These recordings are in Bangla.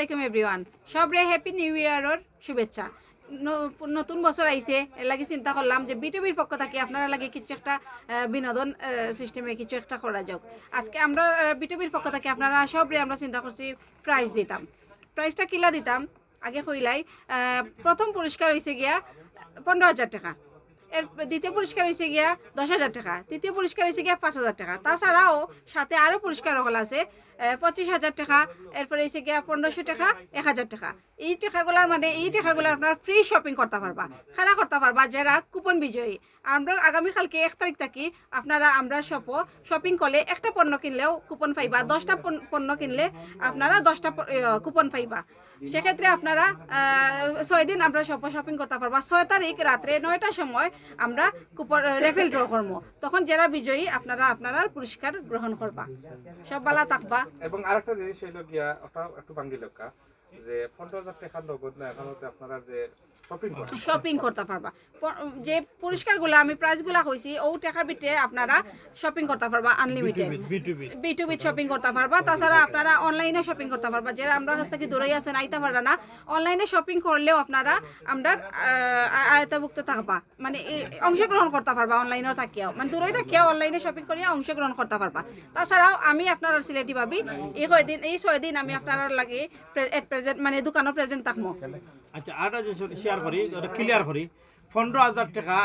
আলাইকুম এভরিওয়ান সবরে হ্যাপি নিউ ইয়ারর শুভেচ্ছা। নতুন বছর আইছে, এর লাগে চিন্তা করলাম যে বিটিভির পক্ষ থেকে আপনারা লাগে কিছু একটা বিনোদন সিস্টেমে কিছু একটা করা যাক। আজকে আমরা বিটিভির পক্ষ থেকে আপনারা সবরে আমরা চিন্তা করছি প্রাইজ দিতাম। প্রাইজটা কিলা দিতাম? আগে কইলাই প্রথম পুরস্কার হয়েছে গিয়া পনেরো হাজার টাকা। এর দ্বিতীয় পুরস্কার হয়েছে গিয়া দশ হাজার টাকা, তৃতীয় পুরস্কার হয়েছে গিয়া পাঁচ হাজার টাকা। তাছাড়াও সাথে আরও পুরস্কার হল আছে পঁচিশ হাজার টাকা, এরপরে হয়েছে গিয়া পনেরোশো টাকা, এক হাজার টাকা। এই টাকাগুলার মানে এই টাকাগুলো আপনার ফ্রি শপিং করতে পারবা খানা করতে পারবা, যারা কুপন বিজয়ী। আমরা আগামীকালকে এক তারিখ থাকি, আপনারা, আমরা সপ শপিং করলে একটা পণ্য কিনলেও কুপন পাইবা, দশটা পণ্য- কিনলে আপনারা দশটা কুপন পাইবা। সেক্ষেত্রে আপনারা ছয় দিন আমরা সব শপিং করতে পারবা। ছয় তারিখ রাত্রে নয়টার সময় আমরা কুপন রেফেল ড্র করব। তখন যারা বিজয়ী, আপনারা আপনারা পুরস্কার গ্রহণ করবা। সব বালা থাকবা। এবং আরেকটা জিনিস হইল গিয়া একটু বাঙ্গি লেখা যে পনেরো হাজার টাকা নগদ না এখন আপনারা যে শপিং করতে পারবা। যে পুরস্কারগুলো আমি প্রাইজগুলো কইছি ও টাকার ভিতরে আপনারা শপিং করতে পারবা unlimited B to B shopping করতে পারবা তাছাড়া আপনারা অনলাইনে শপিং করতে পারবা। যারা আমরা কাছ থেকে আছেন আইতে পারবা না অনলাইনে শপিং করলেও আপনারা আমরা আয়তাভুক্ত থাকবা। মানে অংশগ্রহণ করতে পারবা অনলাইনেও থাকিয়াও। মানে দূরে থাকিয়াও অনলাইনে শপিং করিয়া অংশগ্রহণ করতে পারবা। তাছাড়াও আমি আপনারা সিলেটি ভাবি এই কয়দিন এই ছয় দিন আমি আপনারা লাগে প্রেজেন্ট মানে দোকানও প্রেজেন্ট থাকব আচ্ছা আর শেয়ার করি ক্লিয়ার করি পনেরো হাজার টাকা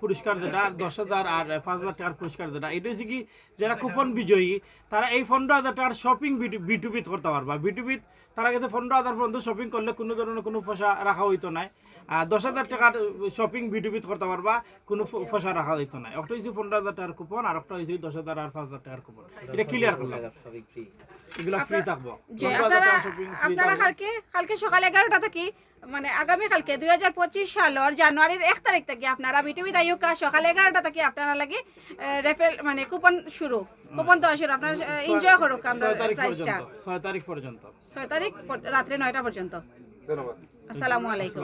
পুরস্কার যেটা, দশ হাজার আর পাঁচ হাজার টাকার পুরস্কার যেটা এটা হচ্ছে কি, যারা কুপন বিজয়ী, তারা এই পনেরো হাজার টাকার শপিং বিটুবিত করতে পারবা। বিটুবিত তারা কাছে পনেরো হাজার পর্যন্ত শপিং করলে কোনো ধরনের কোনো পয়সা রাখা হইতো না আর দশ হাজার টাকার শপিং বিটুবিত করতে পারবা, কোনো পয়সা রাখা হইতো না একটা হচ্ছে পনেরো হাজার টাকার কুপন আর একটা হচ্ছে দশ হাজার আর পাঁচ হাজার টাকার কুপন এটা ক্লিয়ার করলাম। এগুলো ফ্রি থাকব। আপনারা আপনারা কালকে কালকে সকাল এগারোটা থেকে মানে আগামী কালকে দুই হাজার পঁচিশ সালের জানুয়ারির এক তারিখ থেকে আপনারা। বিটিভি দায়ুকা সকাল এগারোটা থেকে আপনারা লাগে রেফেল মানে কুপন শুরু। কুপন আপনারা এনজয় করুক আমরা প্রাইসটা তারিখ পর্যন্ত তারিখ রাত্রে নয়টা পর্যন্ত। ধন্যবাদ। আসসালামু আলাইকুম।